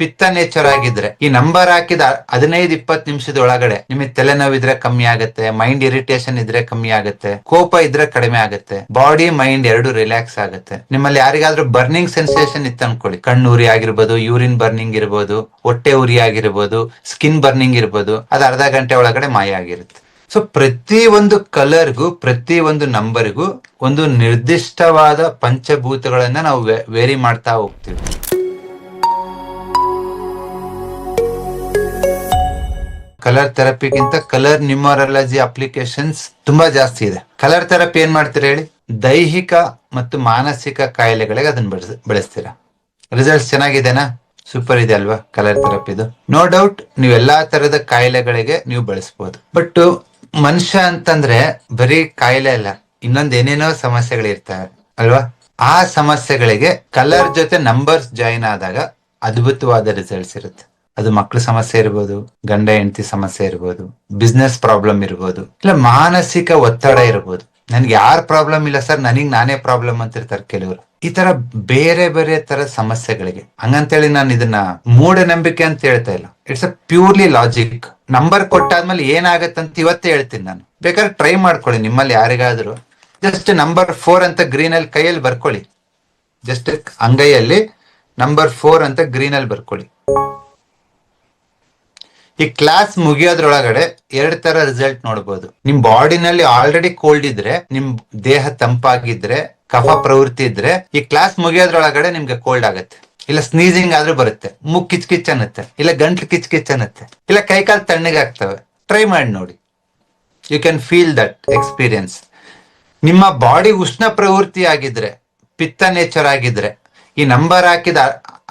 ಪಿತ್ತ ನೇಚರ್ ಆಗಿದ್ರೆ, ಈ ನಂಬರ್ ಹಾಕಿದ ಹದಿನೈದು ಇಪ್ಪತ್ತು ನಿಮಿಷದ ಒಳಗಡೆ ನಿಮಗೆ ತಲೆನೋವಿದ್ರೆ ಕಮ್ಮಿ ಆಗುತ್ತೆ ಮೈಂಡ್ ಇರಿಟೇಷನ್ ಇದ್ರೆ ಕಮ್ಮಿ ಆಗುತ್ತೆ, ಕೋಪ ಇದ್ರೆ ಕಡಿಮೆ ಆಗುತ್ತೆ ಬಾಡಿ ಮೈಂಡ್ ಎರಡು ರಿಲ್ಯಾಕ್ಸ್ ಆಗುತ್ತೆ. ನಿಮ್ಮಲ್ಲಿ ಯಾರಿಗಾದ್ರೂ ಬರ್ನಿಂಗ್ ಸೆನ್ಸೇಷನ್ ಇತ್ತು ಅನ್ಕೊಳ್ಳಿ. ಕಣ್ಣು ಉರಿ ಆಗಿರ್ಬೋದು ಯೂರಿನ್ ಬರ್ನಿಂಗ್ ಇರ್ಬೋದು, ಹೊಟ್ಟೆ ಉರಿ ಆಗಿರ್ಬೋದು ಸ್ಕಿನ್ ಬರ್ನಿಂಗ್ ಇರ್ಬೋದು, ಅದು ಅರ್ಧ ಗಂಟೆ ಒಳಗಡೆ ಮಾಯ ಆಗಿರುತ್ತೆ. ಸೊ ಪ್ರತಿ ಒಂದು ಕಲರ್ಗೂ ಪ್ರತಿ ಒಂದು ನಂಬರ್ಗೂ ಒಂದು ನಿರ್ದಿಷ್ಟವಾದ ಪಂಚಭೂತಗಳನ್ನ ನಾವು ವೇರಿ ಮಾಡ್ತಾ ಹೋಗ್ತೀವಿ. ಕಲರ್ ಥೆರಪಿಗಿಂತ ಕಲರ್ ನ್ಯೂಮರಾಲಜಿ ಅಪ್ಲಿಕೇಶನ್ಸ್ ತುಂಬಾ ಜಾಸ್ತಿ ಇದೆ. ಕಲರ್ ಥೆರಪಿ ಏನ್ ಮಾಡ್ತೀರಾ ಹೇಳಿ? ದೈಹಿಕ ಮತ್ತು ಮಾನಸಿಕ ಕಾಯಿಲೆಗಳಿಗೆ ಅದನ್ನ ಬಳಸ್, ಬಳಸ್ತೀರಾ? ರಿಸಲ್ಟ್ಸ್ ಚೆನ್ನಾಗಿದೆನಾ? ಸೂಪರ್ ಇದೆ ಅಲ್ವಾ ಕಲರ್ ಥೆರಪಿದು ನೋ ಡೌಟ್ ನೀವು ಎಲ್ಲಾ ತರದ ಕಾಯಿಲೆಗಳಿಗೆ ನೀವು ಬಳಸ್ಬೋದು. ಬಟ್ ಮನುಷ್ಯ ಅಂತಂದ್ರೆ ಬರೀ ಕಾಯಿಲೆ ಅಲ್ಲ, ಇನ್ನೊಂದ್ ಏನೇನೋ ಸಮಸ್ಯೆಗಳಿರ್ತವೆ ಅಲ್ವಾ? ಆ ಸಮಸ್ಯೆಗಳಿಗೆ ಕಲರ್ ಜೊತೆ ನಂಬರ್ಸ್ ಜಾಯಿನ್ ಆದಾಗ ಅದ್ಭುತವಾದ ರಿಸಲ್ಟ್ಸ್ ಇರುತ್ತೆ. ಅದು ಮಕ್ಳ ಸಮಸ್ಯೆ ಇರ್ಬೋದು, ಗಂಡ ಹೆಂಡತಿ ಸಮಸ್ಯೆ ಇರ್ಬೋದು ಬಿಸ್ನೆಸ್ ಪ್ರಾಬ್ಲಮ್ ಇರ್ಬೋದು, ಇಲ್ಲ ಮಾನಸಿಕ ಒತ್ತಡ ಇರ್ಬೋದು. ನನ್ಗೆ ಯಾರ ಪ್ರಾಬ್ಲಮ್ ಇಲ್ಲ ಸರ್ ನನಗ್ ನಾನೇ ಪ್ರಾಬ್ಲಮ್ ಅಂತಿರ್ತಾರೆ ಕೆಲವರು. ಈ ತರ ಬೇರೆ ಬೇರೆ ತರ ಸಮಸ್ಯೆಗಳಿಗೆ. ಹಂಗಂತೇಳಿ ನಾನು ಇದನ್ನ ಮೂಢನಂಬಿಕೆ ಅಂತ ಹೇಳ್ತಾ ಇಲ್ಲ. It's a purely logic number ಕೊಟ್ಟಾದ್ಮೇಲೆ ಏನಾಗತ್ತಂತ ಇವತ್ತೇ ಹೇಳ್ತೀನಿ ನಾನು. ಬೇಕಾದ್ರೆ ಟ್ರೈ ಮಾಡ್ಕೊಳ್ಳಿ, ನಿಮ್ಮಲ್ಲಿ ಯಾರಿಗಾದ್ರೂ. ಜಸ್ಟ್ ನಂಬರ್ ಫೋರ್ ಅಂತ ಗ್ರೀನ್ ಅಲ್ಲಿ ಕೈಯಲ್ಲಿ ಬರ್ಕೊಳ್ಳಿ. ಜಸ್ಟ್ ಅಂಗೈಯಲ್ಲಿ ನಂಬರ್ ಫೋರ್ ಅಂತ ಗ್ರೀನ್ ಅಲ್ಲಿ ಬರ್ಕೊಳ್ಳಿ. ಈ ಕ್ಲಾಸ್ ಮುಗಿಯೋದ್ರೊಳಗಡೆ ಎರಡ್ ತರ ರಿಸಲ್ಟ್ ನೋಡ್ಬೋದು. ನಿಮ್ ಬಾಡಿನಲ್ಲಿ ಆಲ್ರೆಡಿ ಕೋಲ್ಡ್ ಇದ್ರೆ ನಿಮ್ ದೇಹ ತಂಪಾಗಿದ್ರೆ ಕಫ ಪ್ರವೃತ್ತಿ ಇದ್ರೆ ಈ ಕ್ಲಾಸ್ ಮುಗಿಯೋದ್ರೊಳಗಡೆ ನಿಮ್ಗೆ ಕೋಲ್ಡ್ ಆಗುತ್ತೆ. ಇಲ್ಲ ಸ್ನೀಸಿಂಗ್ ಆದ್ರೂ ಬರುತ್ತೆ. ಮುಕ್ ಕಿಚ್ ಕಿಚ್ ಅನ್ನತ್ತೆ. ಇಲ್ಲ ಗಂಟ್ಲು ಕಿಚ್ ಕಿಚ್ ಅನ್ನತ್ತೆ. ಇಲ್ಲ ತಣ್ಣಗೆ ತಣ್ಣಗಾಗ್ತವೆ ಟ್ರೈ ಮಾಡಿ ನೋಡಿ. You can feel that experience ನಿಮ್ಮ ಬಾಡಿ ಉಷ್ಣ ಪ್ರವೃತ್ತಿ ಆಗಿದ್ರೆ ಪಿತ್ತ ನೇಚರ್ ಆಗಿದ್ರೆ ಈ ನಂಬರ್ ಹಾಕಿದ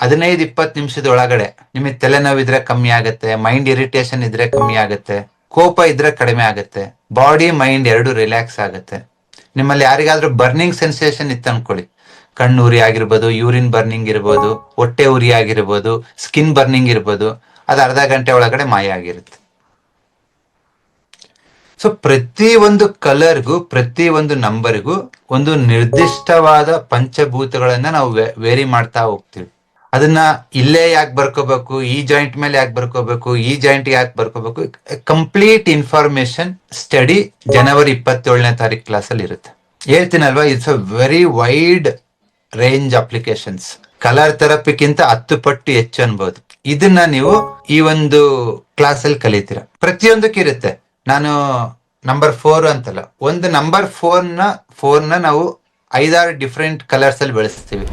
ಹದಿನೈದು ಇಪ್ಪತ್ತು ನಿಮಿಷದ ಒಳಗಡೆ ನಿಮಗೆ ತಲೆನೋವಿದ್ರೆ ಕಮ್ಮಿ ಆಗುತ್ತೆ ಮೈಂಡ್ ಇರಿಟೇಷನ್ ಇದ್ರೆ ಕಮ್ಮಿ ಆಗುತ್ತೆ, ಕೋಪ ಇದ್ರೆ ಕಡಿಮೆ ಆಗುತ್ತೆ ಬಾಡಿ ಮೈಂಡ್ ಎರಡು ರಿಲ್ಯಾಕ್ಸ್ ಆಗುತ್ತೆ. ನಿಮ್ಮಲ್ಲಿ ಯಾರಿಗಾದ್ರೂ ಬರ್ನಿಂಗ್ ಸೆನ್ಸೇಷನ್ ಇತ್ತು ಅನ್ಕೊಳ್ಳಿ. ಕಣ್ಣು ಉರಿ ಆಗಿರ್ಬೋದು ಯೂರಿನ್ ಬರ್ನಿಂಗ್ ಇರ್ಬೋದು, ಹೊಟ್ಟೆ ಉರಿ ಆಗಿರ್ಬೋದು ಸ್ಕಿನ್ ಬರ್ನಿಂಗ್ ಇರ್ಬೋದು, ಅದು ಅರ್ಧ ಗಂಟೆ ಒಳಗಡೆ ಮಾಯ ಆಗಿರುತ್ತೆ. ಸೊ ಪ್ರತಿ ಒಂದು ಕಲರ್ಗೂ, ಪ್ರತಿ ಒಂದು ನಂಬರ್ಗೂ ಒಂದು ನಿರ್ದಿಷ್ಟವಾದ ಪಂಚಭೂತಗಳನ್ನ ನಾವು ವೇರಿ ಮಾಡ್ತಾ ಹೋಗ್ತೀವಿ. ಅದನ್ನ ಇಲ್ಲೇ ಯಾಕೆ ಬರ್ಕೋಬೇಕು, ಈ ಜಾಯಿಂಟ್ ಮೇಲೆ ಯಾಕೆ ಬರ್ಕೋಬೇಕು, ಈ ಜಾಯಿಂಟ್ ಯಾಕೆ ಬರ್ಕೋಬೇಕು ಕಂಪ್ಲೀಟ್ ಇನ್ಫಾರ್ಮೇಶನ್ ಸ್ಟಡಿ ಜನವರಿ ಇಪ್ಪತ್ತೇಳನೇ ತಾರೀಕು ಕ್ಲಾಸ್ ಅಲ್ಲಿ ಇರುತ್ತೆ. ಹೇಳ್ತೀನಲ್ವಾ it's a very wide range applications colour ಥೆರಪಿಗಿಂತ ಹತ್ತು ಪಟ್ಟು ಹೆಚ್ಚು ಅನ್ಬೋದು. ಇದನ್ನ ನೀವು ಈ ಒಂದು ಕ್ಲಾಸ್ ಅಲ್ಲಿ ಕಲಿತೀರಾ. ಪ್ರತಿಯೊಂದಕ್ಕೆ ಇರುತ್ತೆ ನಾನು ನಂಬರ್ ಫೋರ್ ಅಂತಲ್ಲ. ಒಂದು ನಂಬರ್ ಫೋರ್ನ ಫೋರ್ನ ನಾವು ಐದಾರು ಡಿಫ್ರೆಂಟ್ ಕಲರ್ಸ್ ಅಲ್ಲಿ ಬೆಳೆಸ್ತೀವಿ.